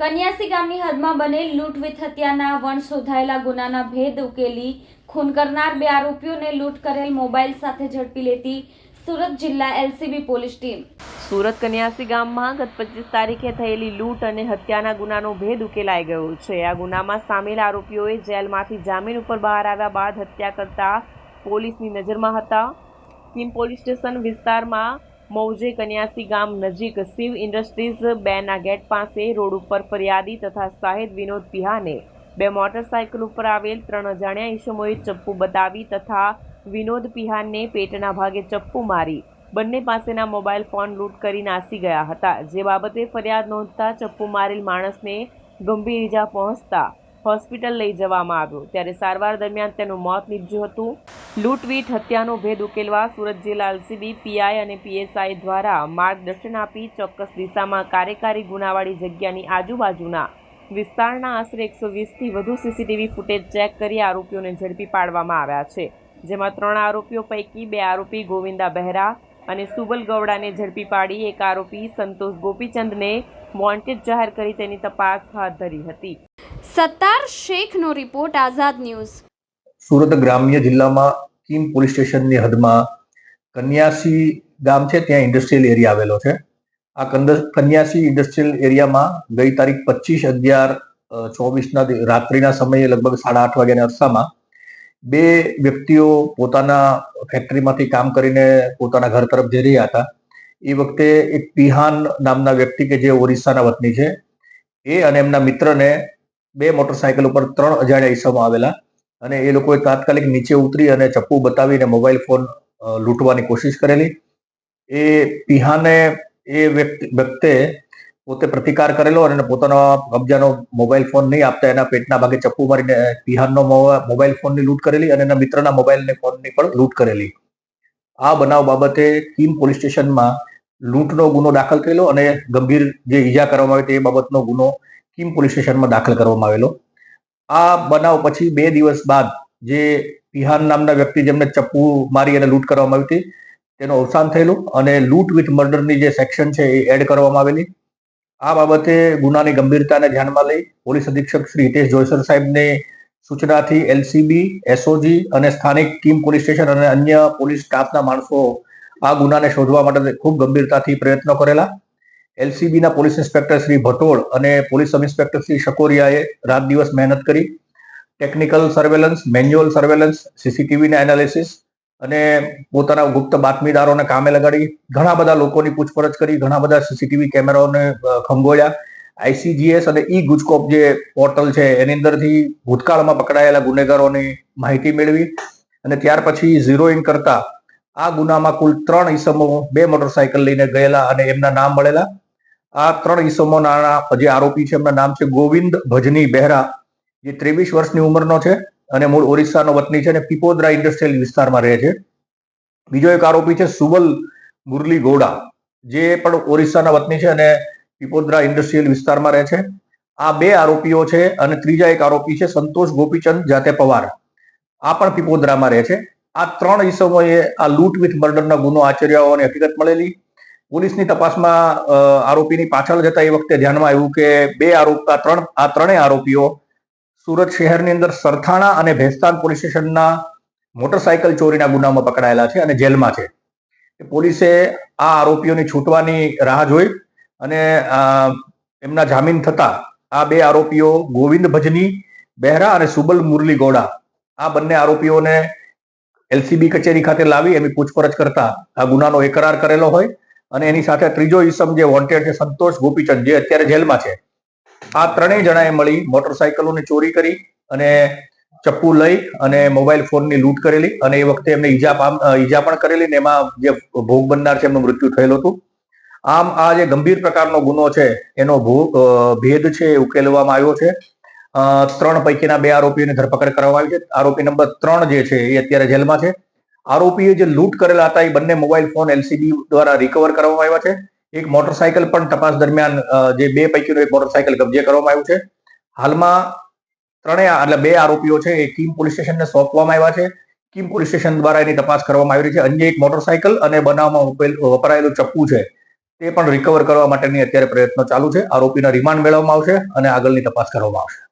કન્યાસી ગામની હદમાં બનેલ લૂંટ વિથ હત્યાના વણ શોધાયેલા ગુનાના ભેદ ઉકેલી ખૂન કરનાર બે આરોપીઓને લૂંટ કરેલ મોબાઈલ સાથે ઝડપી લેતી સુરત જિલ્લા LCB police team. Surat Kanyasi ગામમાં ગત પચીસ તારીખે થયેલી લૂંટ અને હત્યાના ગુનાનો ભેદ ઉકેલાઈ ગયો છે. આ ગુનામાં સામેલ આરોપીઓએ જેલમાંથી જામીન ઉપર બહાર આવ્યા બાદ હત્યા કરતા પોલીસની નજરમાં હતા. કિમ પોલીસ સ્ટેશન વિસ્તારમાં મૌજે કન્યાસી ગામ નજીક શિવ ઇન્ડસ્ટ્રીઝ બેના ગેટ પાસે રોડ ઉપર ફરિયાદી તથા શાહિદ વિનોદ પિહાને બે મોટરસાયકલ ઉપર આવેલ ત્રણ અજાણ્યા ઈસમોએ ચપ્પુ બતાવી તથા વિનોદ પિહાનને પેટના ભાગે ચપ્પુ મારી બંને પાસેના મોબાઈલ ફોન લૂંટ કરી નાસી ગયા હતા. જે બાબતે ફરિયાદ નોંધતા ચપ્પુ મારેલ માણસને ગંભીર ઈજા પહોંચતા હોસ્પિટલ લઈ જવામાં આવ્યો. ત્યારે સારવાર દરમિયાન તેનું મોત નીપજ્યું હતું. લૂંટવીટ હત્યાનો ભેદ ઉકેલવા સુરત જિલ્લા એલસીબી, પીઆઈ અને પીએસઆઈ દ્વારા માર્ગદર્શન આપી ચોક્કસ દિશામાં કાર્યકારી ગુનાવાળી જગ્યાની આજુબાજુના વિસ્તારના આશરે એકસો વીસથી વધુ સીસીટીવી ફૂટેજ ચેક કરી આરોપીઓને ઝડપી પાડવામાં આવ્યા છે. જેમાં ત્રણ આરોપીઓ પૈકી બે આરોપી ગોવિંદા બહેરા અને સુબલ ગૌડાને ઝડપી પાડી, એક આરોપી સંતોષ ગોપીચંદને વોન્ટેડ જાહેર કરી તેની તપાસ હાથ ધરી હતી. સત્તાર શેખનો રિપોર્ટ, આઝાદ ન્યૂઝ. સુરત ગ્રામ્ય જિલ્લામાં કીમ પોલીસ સ્ટેશનની હદમાં કન્યાસી ગામ છે, ત્યાં ઇન્ડસ્ટ્રીયલ એરિયા આવેલો છે. આ કન્યાસી ઇન્ડસ્ટ્રીયલ એરિયામાં ગઈ તારીખ પચીસ અગિયાર ચોવીસના રાત્રિના સમયે લગભગ સાડા આઠ વાગ્યાના અરસામાં બે વ્યક્તિઓ પોતાના ફેક્ટરીમાંથી કામ કરીને પોતાના ઘર તરફ જઈ રહ્યા હતા. એ વખતે એક પિહાન નામના વ્યક્તિ કે જે ઓરિસ્સાના વતની છે, એ અને એમના મિત્રને બે મોટરસાયકલ ઉપર ત્રણ અજાણ્યા ઈસમો આવેલા અને એ લોકોએ તાત્કાલિક નીચે ઉતરી અને ચપ્પુ બતાવીને મોબાઈલ ફોન લૂંટવાની કોશિશ કરેલી. એ પિહાને એ વ્યક્તિ પોતે પ્રતિકાર કરેલો અને પોતાનો કબજાનો મોબાઈલ ફોન નહીં આપતા એના પેટના ભાગે ચપ્પુ મારીને પિહાનનો મોબાઈલ ફોનની લૂંટ કરેલી અને એના મિત્રના મોબાઈલને ફોનની પણ લૂંટ કરેલી. આ બનાવ બાબતે કીમ પોલીસ સ્ટેશનમાં લૂંટનો ગુનો દાખલ થયેલો અને ગંભીર જે ઈજા કરવામાં આવી તે બાબતનો ગુનો કીમ પોલીસ સ્ટેશનમાં દાખલ કરવામાં આવેલો. આ બનાવ પછી બે દિવસ બાદ જે પિહાન નામના વ્યક્તિ જેમને ચપ્પુ મારી અને લૂંટ કરવામાં આવી હતી, તેનું અવસાન થયેલું અને લૂંટ વિથ મર્ડરની જે સેક્શન છે એ એડ કરવામાં આવેલી. આ બાબતે ગુનાની ગંભીરતાને ધ્યાનમાં લઈ પોલીસ અધિક્ષક શ્રી હિતેશ જોયસર સાહેબને સૂચનાથી એલસીબી એસઓજી અને સ્થાનિક ટીમ પોલીસ સ્ટેશન અને અન્ય પોલીસ સ્ટાફના માણસો આ ગુનાને શોધવા માટે ખૂબ ગંભીરતાથી પ્રયત્નો કરેલા. એલસીબીના પોલીસ ઇન્સ્પેક્ટર શ્રી ભટોળ અને પોલીસ સબ ઇન્સ્પેક્ટર શ્રી શકોરિયાએ રાત દિવસ મહેનત કરી. ટેકનિકલ સર્વેલન્સ મેન્યુઅલ સર્વેલન્સ સીસીટીવીના એનાલિસિસ અને પોતાના ગુપ્ત બાતમીદારોને કામે લગાડી. ઘણા બધા લોકોની પૂછપરછ કરી, ઘણા બધા સીસીટીવી કેમેરાઓને ખંગોળ્યા. આઈસીજીએસ અને ઈ ગુજકોપ જે પોર્ટલ છે, એની અંદરથી ભૂતકાળમાં પકડાયેલા ગુનેગારોની માહિતી મેળવી અને ત્યાર પછી ઝીરોઈન કરતા આ ગુનામાં કુલ ત્રણ ઈસમો, બે મોટરસાયકલ લઈને ગયેલા અને એમના નામ મળેલા. આ ત્રણ ઈસમોના જે આરોપી છે, એમના નામ છે ગોવિંદ ભજની બહેરા, જે ત્રેવીસ વર્ષની ઉંમરનો છે અને મૂળ ઓરિસ્સાનો વતની છે અને પીપોદરા ઇન્ડસ્ટ્રીયલ વિસ્તારમાં રહે છે. બીજો એક આરોપી છે સુબલ મુરલી ગોડા, જે પણ ઓરિસ્સાના વતની છે અને પીપોદરા ઇન્ડસ્ટ્રીયલ વિસ્તારમાં રહે છે. આ બે આરોપીઓ છે અને ત્રીજા એક આરોપી છે સંતોષ ગોપીચંદ, જાતે પવાર. આ પણ પીપોદરામાં રહે છે. આ ત્રણ ઈસમોએ આ લૂંટ વિથ મર્ડરના ગુનો આચર્યા હોવાની હકીકત મળેલી. પોલીસની તપાસમાં આરોપીની પાછળ જતા એ વખતે ધ્યાનમાં આવ્યું કે બે આરોપ આ ત્રણ, આ ત્રણેય આરોપીઓ સુરત શહેરની અંદર સરથાણા અને ભેસ્તાન પોલીસ સ્ટેશનના મોટરસાયકલ ચોરીના ગુનામાં પકડાયેલા છે અને જેલમાં છે. પોલીસે આ આરોપીઓની છૂટવાની રાહ જોઈ અને એમના જામીન થતા આ બે આરોપીઓ ગોવિંદ ભજની, બહેરા અને સુબલ મુરલી ગોડા આ બંને આરોપીઓને એલસીબી કચેરી ખાતે લાવી એમની પૂછપરછ કરતા આ ગુનાનો એકરાર કરેલો હોય અને એની સાથે ત્રીજો ઈસમ જે વોન્ટેડ છે, સંતોષ ગોપીચંદ, જે અત્યારે જેલમાં છે. આ ત્રણેય જણાએ મળી મોટરસાયકલોની ચોરી કરી અને ચપ્પુ લઈ અને મોબાઈલ ફોનની લૂંટ કરેલી અને એ વખતે એમને ઈજા પામ ઈજા પણ કરેલી ને એમાં જે ભોગ બનનાર છે એમનું મૃત્યુ થયેલું હતું. આમ આ જે ગંભીર પ્રકારનો ગુનો છે, એનો ભેદ છે એ ઉકેલવામાં આવ્યો છે. ત્રણ પૈકીના બે આરોપીઓની ધરપકડ કરવામાં આવી છે. આરોપી નંબર ત્રણ જે છે એ અત્યારે જેલમાં છે. આરોપીએ જે લૂંટ કરેલા હતા એ બંને મોબાઈલ ફોન એલસીબી દ્વારા રિકવર કરવામાં આવ્યા છે. એક મોટરસાયકલ પણ તપાસ દરમિયાન જે બે પૈકીનું એક મોટરસાયકલ કબજે કરવામાં આવ્યું છે. હાલમાં ત્રણેય એટલે બે આરોપીઓ છે, એ કીમ પોલીસ સ્ટેશનને સોંપવામાં આવ્યા છે. કીમ પોલીસ સ્ટેશન દ્વારા એની તપાસ કરવામાં આવી રહી છે. અન્ય એક મોટરસાયકલ અને બનાવમાં વપરાયેલું ચપ્પુ છે, તે પણ રિકવર કરવા માટેની અત્યારે પ્રયત્નો ચાલુ છે. આરોપીના રિમાન્ડ મેળવવામાં આવશે અને આગળની તપાસ કરવામાં આવશે.